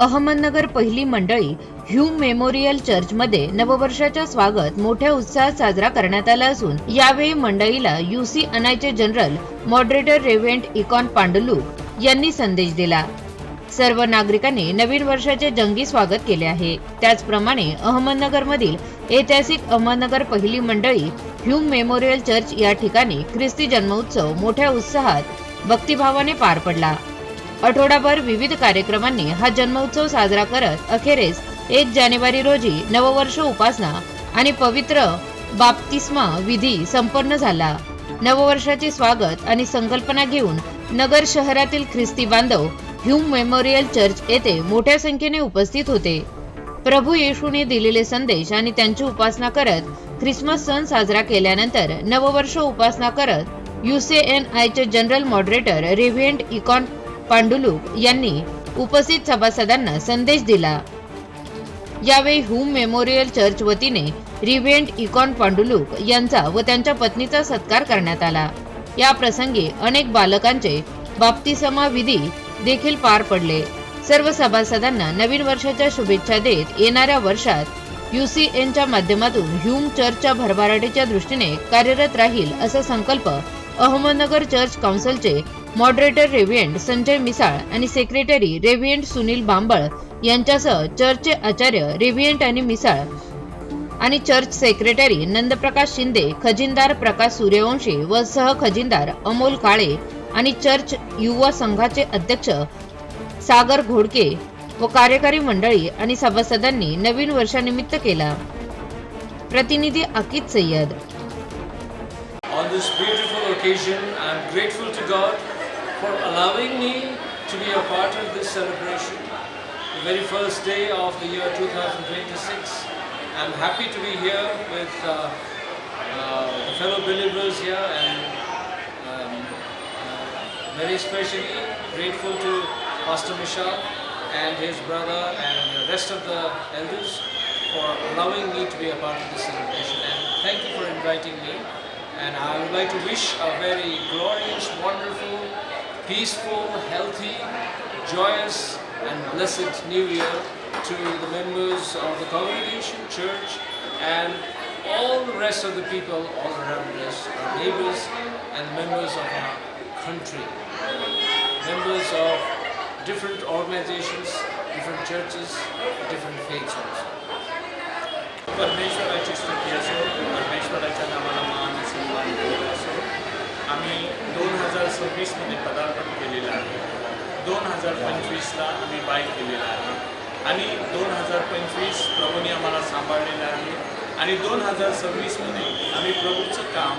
अहमदनगर पहिली मंडळी Hume memorial चर्चमध्ये नववर्षाच्या स्वागत मोठ्या उत्साहात साजरा करण्यात आला असून यावेळी मंडळीला युसी अनायचे जनरल मॉडरेटर रेव्हेंट इकॉन पांडुलू यांनी संदेश दिला. सर्व नागरिकांनी नवीन वर्षाचे जंगी स्वागत केले आहे. त्याचप्रमाणे अहमदनगरमधील ऐतिहासिक अहमदनगर पहिली मंडळी ह्यूम मेमोरियल चर्च या ठिकाणी ख्रिस्ती जन्मोत्सव मोठ्या उत्साहात भक्तिभावाने पार पडला. आठवडाभर विविध कार्यक्रमांनी हा जन्मोत्सव साजरा करत अखेरीस एक जानेवारी रोजी नववर्ष उपासना आणि पवित्र बाप्तिस्मा विधी संपन्न झाला. नववर्षाचे स्वागत आणि संकल्पना घेऊन नगर शहरातील ख्रिस्ती बांधव ह्यूम मेमोरियल चर्च येथे मोठ्या संख्येने उपस्थित होते. प्रभू येशूने दिलेले संदेश आणि त्यांची उपासना करत ख्रिसमस सण साजरा केल्यानंतर नववर्ष उपासना करत युसीएन आयचे जनरल मॉडरेटर रेव्हिएंट इकॉन पांडुलुक यांनी उपस्थित सभासदांना संदेश दिला. यावेळी हुम मेमोरियल चर्च वतीने रिव्हेंट इकॉन पांडुलुक यांचा व त्यांच्या पत्नीचा सत्कार करण्यात आला. या प्रसंगी अनेक बालकांचे बाप्तिसमा विधी देखील पार पडले. सर्व सभासदांना नवीन वर्षाच्या शुभेच्छा देत येणाऱ्या वर्षात युसीएनच्या माध्यमातून ह्यूम चर्चच्या भरभराटीच्या दृष्टीने कार्यरत राहील असा संकल्प अहमदनगर चर्च काउन्सिलचे मॉडरेटर रेव्हिएंट संजय मिसाळ आणि सेक्रेटरी रेव्हिएंट सुनील बांबळ यांच्यासह चर्चचे आचार्य रेव्हिएंट आणि मिसाळ आणि चर्च सेक्रेटरी नंदप्रकाश शिंदे खजिनदार प्रकाश सूर्यवंशी व सह खजिनदार अमोल काळे आणि चर्च युवा संघाचे अध्यक्ष सागर घोडके व कार्यकारी मंडळी आणि सभासदांनी नवीन वर्षानिमित्त केला. प्रतिनिधी अकित Syed. On this beautiful occasion, I am grateful to God for allowing me to be a part of this celebration, the very first day of the year 2026. I am happy to be here with uh, uh, the fellow believers here and um, uh, very especially grateful to Pastor Michal and his brother and the rest of the elders for allowing me to be a part of this celebration and thank you for inviting me and I would like to wish a very glorious, wonderful, peaceful, healthy, joyous and blessed new year to the members of the congregation, church and all the rest of the people all around us, our neighbors and members of our country, members of different organizations, different churches, different faiths also. परमेश्वराची स्तुती असो परमेश्वराच्या नावाला सव्वीसमध्ये पदार्पण केलेलं आहे. दोन हजार पंचवीसला आम्ही बाय केलेलं आहे. आणि दोन हजार पंचवीस प्रभूने आम्हाला सांभाळलेलं आहे. आणि दोन हजार सव्वीसमध्ये आम्ही प्रभूचं काम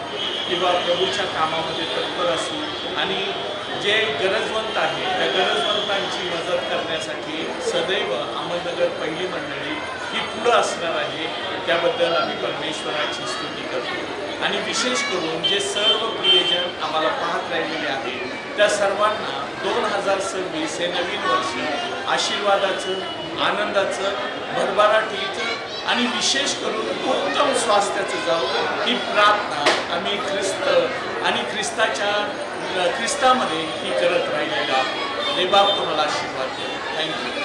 किंवा प्रभूच्या कामामध्ये तत्पर असू आणि जे गरजवंत आहे त्या गरजवंतांची मदत करण्यासाठी सदैव अहमदनगर पहिली मंडळी ही पुढं असणार आहे. त्याबद्दल आम्ही परमेश्वराची स्तुती करतो. आणि विशेष करून जे सर्व प्रियजन आम्हाला पाहत राहिलेले आहेत त्या सर्वांना दोन हजार सव्वीस हे नवीन वर्ष आशीर्वादाचं आनंदाचं भरभराटीचं आणि विशेष करून उत्तम स्वास्थ्याचं जावं ही प्रार्थना आम्ही ख्रिस्त आणि ख्रिस्ताच्या ख्रिस्तामध्ये ही करत राहिलेलो आहोत. बाब तुम्हाला आशीर्वाद द्या थँक्यू